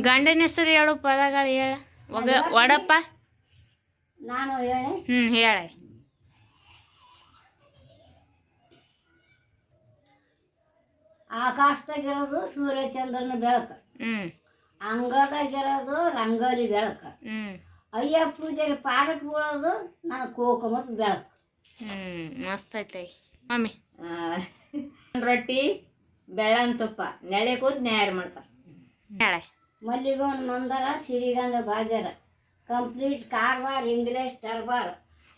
ಗಂಡನ ಹೆಸರು ಹೇಳು ಪದಗಳು ಹೇಳ. ಒಗ ಒಡಪ್ಪ? ನಾನು ಹೇಳಿ. ಹ್ಞೂ ಹೇಳ. ಆಕಾಶದಾಗಿರೋದು ಸೂರ್ಯಚಂದ್ರನ ಬೆಳಕು. ಹ್ಞೂ ಅಂಗಳದಾಗಿರೋದು ರಂಗೋಲಿ ಬೆಳಕು. ಹ್ಞೂ ಅಯ್ಯ ಪೂಜಾರಿ ಪಾಡಕ್ಕೆ ಬೀಳೋದು ನನ್ನ ಕೋಕಮತ್ ಬೆಳಕು. ಹ್ಞೂ ಮಸ್ತ್ ಐತೆ. ಮಮ್ಮಿ. ರೊಟ್ಟಿ ಬೆಳ್ಳನ ತುಪ್ಪ. ನೆಳೆ ಕೂತ್ ನ್ಯಾರ ಮಾಡ್ತಾರೆ. ಹೇಳ ಮಲ್ಲಿಗೋನ್ ಮಂದರ ಸಿರಿಗಂಧ ಬಾಜರ ಕಂಪ್ಲೀಟ್ ಕಾರ್ಬಾರ್ ಇಂಗ್ಲೀಷ್ ದರ್ಬಾರ್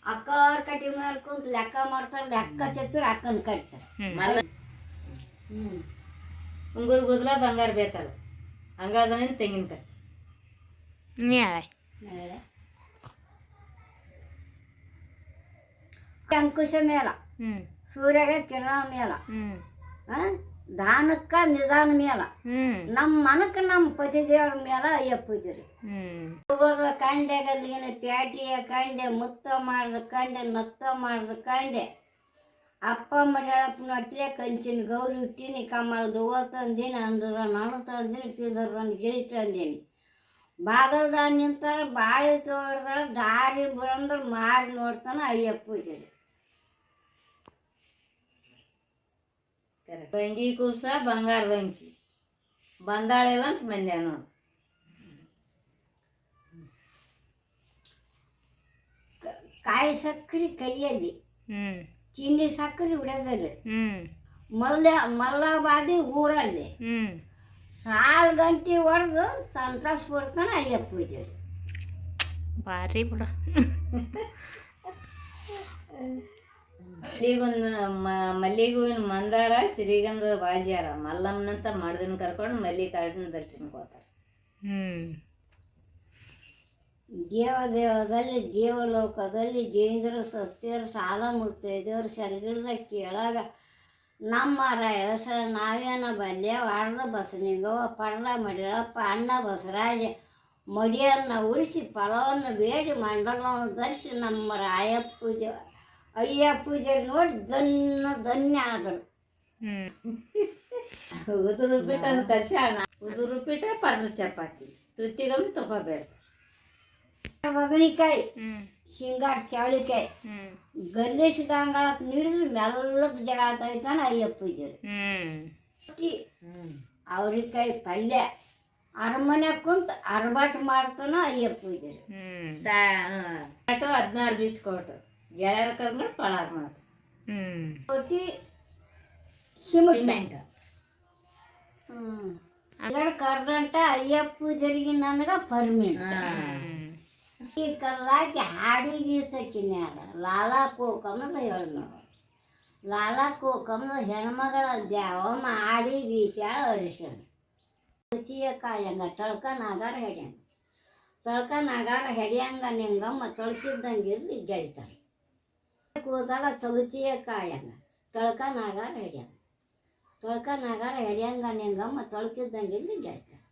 ಅಕ್ಕವ್ರ ಕಟ್ಟಿ ಮೇಲೆ ಕುಂತು ಲೆಕ್ಕ ಮಾಡ್ತಾರೆ ಲೆಕ್ಕ ತೆತ್ತರು ಅಕ್ಕನ ಕಟ್ತಾರೆ ಹ್ಞೂ ಮಲ್ಲ ಹ್ಞೂ ಉಂಗುರ್ ಗುದ್ಲ ಬಂಗಾರ ಬೇಕಲ್ಲ ಹಂಗಾದ್ರೆ ತೆಂಗಿನಕಾಯಿ ನೀ ಹೇಳ ಅಂಕುಶ ಮೇಲ ಹ್ಞೂ ಸೂರ್ಯಗೆ ಕಿರಣ ಮೇಲ ಹ್ಞೂ ಆ? ದಾನಕ್ಕ ನಿಧಾನ ಮೇಲ. ನಮ್ಮ ಮನಕ್ಕೆ ನಮ್ಮ ಪತಿ ದೇವರ ಮೇಲ ಹ್ಞೂ ಹೋಗೋದ ಕಂಡೆ ಗಲ್ಲಿನ ಪ್ಯಾಟಿಯ ಕಂಡೆ ಮುತ್ತ ಮಾಡ್ದ ಕಂಡೆ ನತ್ತ ಮಾಡ್ದ ಕಂಡೆ. ಅಪ್ಪ ಮಡ್ಯಾಳಪ್ಪನ ಅಟ್ಲೆ ಕಂಚಿನ ಗೌರಿ ಹುಟ್ಟಿನಿ ಕಮಲ್ದು ಹೂವ ತಂದೀನಿ ಅಂದ್ರ ನಾನು ತಂದೀನಿ ತಿಂದ್ರ ನನ್ನ ಗಿಳಿ ತಂದೀನಿ. ಬಾಗಲ್ದಾಗ ನಿಂತಾರ ಬಾಳಿ ತೋಡ್ದ ದಾರಿ ಬಂದ್ರೆ ಮಾರಿ ನೋಡ್ತಾನ ಅಯ್ಯಪ್ಪ ಪೂಜರಿ ಬಂಗಿ ಕೂಸ ಬಂಗಾರದ ಅಂಕಿ ಬಂದಾಳಿಲ್ಲ ಅಂತ ಮಂದ್ಯ ನೋಡಿ ಕಾಯಿ ಸಕ್ಕರೆ ಕೈಯಲ್ಲಿ ಹ್ಞೂ ಚೀನಿ ಸಕ್ಕರೆ ಬಿಡೋದಲ್ಲಿ ಹ್ಞೂ ಮಲ್ಲ ಮಲ್ಲಬಾದಿ ಊರಲ್ಲಿ ಹ್ಞೂ ಸಾಲ್ ಗಂಟೆ ಹೊಡೆದು ಸಂತೋಷ ಪಡ್ತಾನೆ ಅಯ್ಯ ಪೂಜರಿ ಭಾರಿ ಬಿಡು ಮಲ್ಲಿಗೊಂದು ಮಲ್ಲಿಗೂವಿನ ಮಂದಾರ ಶ್ರೀಗಂಧ ಬಾಜಿಯಾರ. ಮಲ್ಲಮ್ಮನಂತ ಮಾಡ್ದನ್ ಕರ್ಕೊಂಡು ಮಲ್ಲಿಕಾರ್ಜುನ ದರ್ಶನಕ್ಕೆ ಹೋಗ್ತಾರೆ. ದೇವದೇವದಲ್ಲಿ ದೇವ ದೇವದಲ್ಲಿ ದೇವಲೋಕದಲ್ಲಿ ಜೈಂದ್ರ ಸತ್ಯರು ಸಾಲ ಮುತ್ತೈದೆಯವರು ಸರಿಗಿಲ್ದ ಕೇಳಾಗ ನಮ್ಮ ಎಳಸ ನಾವೇನ ಬಲ್ಯ ವಾರದ ಬಸನಿಗೋ ಪಡ್ಲ ಮಡಿಯಪ್ಪ ಅಣ್ಣ ಬಸರಾಜ ಮಡಿಯನ್ನು ಉಳಿಸಿ ಫಲವನ್ನು ಬೇಡಿ ಮಂಡಲವನ್ನು ಧರಿಸಿ ನಮ್ಮ ರಾಯಪ್ಪ ಪೂಜೆ ಅಯ್ಯ ಪೂಜೆ ನೋಡಿ ಧನ್ಯ ಧನ್ಯ ಆದರು ಉದುರು ಉಪ್ಪಿಟ್ಟು ಅಂತ ಚಾಣ ಉದುರು ಪೀಠ ಪರ್ಲ ಚಪಾತಿ. ತುತ್ತಿಗಳು ತುಪ್ಪ ಬೇಡ ಬದನೆಕಾಯಿ ಶೇಂಗಾರ ಚವಳಿಕಾಯಿ ಗಲ್ಲೇಶ್ ಗಂಗಾಳಕ್ಕೆ ನೀಡಿದ್ರೆ ಮೆಲ್ಲಕ್ಕೆ ಜಗಳ ತೆಗಿತಾನೆ ಅಯ್ಯ ಪೂಜೆ. ಹ್ಞೂ ಅವ್ರಿಕಾಯಿ ಪಲ್ಯ. ಅರಮನೆ ಕುಂತ ಅರಬಾಟ್ ಮಾಡ್ತಾನ ಅಯ್ಯಪ್ಪ ಪೂಜೆ. ಹ್ಞೂ ಅಟು ಹದಿನಾರು ಬಿಸ್ಕೊಟ್ಟು. ಗೆಳೆಯರ ಕರ್ಕೊಂಡು ಪಳಾರ್ ಮಾಡೋದು ಹ್ಞೂ ಸಿಮೆಂಟ್. ಹ್ಞೂ ಎರಡು ಕರ್ದಂಟ ಅಯ್ಯಪ್ಪ ಪೂಜರಿಗೆ ನನಗೆ ಪರ್ಮಿಟ್. ಈ ಕಲ್ಲಾಕಿ ಹಾಡಿ ಗೀಸಕ್ಕಿನ ಲಾಲಾ ಕೋಕಮ್ಮದ ಹೇಳಿ ನೋಡು ಲಾಲಾ ಕೋಕಮ್ಮದ ಹೆಣ್ಮಗಳ ದ್ಯಾವಮ್ಮ ಹಾಡಿ ಗೀಸ್ಯಾಳ ಅರಿಶಿಣ. ರುಚಿಯ ಕಾಯಂಗ ತಳ್ಕ ನಾಗಾರ ಹೆಡ್ಯಂಗ ತಳ್ಕ ನಾಗಾರ ಹೆಡ್ಯಂಗ ನಿಂಗಮ್ಮ ತೊಳ್ತಿದ್ದಂಗಿರ್ಲಿ ಗೆಳಿತಾನೆ ಕೂದಲ ಚೊಗಚಿಯ ಕಾಯಂಗ ತಳ್ಕ ನಾಗಾರ ಹೆಡ್ಯಂಗ ತೊಳ್ಕ ನಾಗಾರ ಹೆಡ್ಯಂಗ ನಿಂಗಮ್ಮ ತೊಳ್ತಿದ್ದಂಗಿರ್ಲಿ ಗೆಳಿತಾನೆ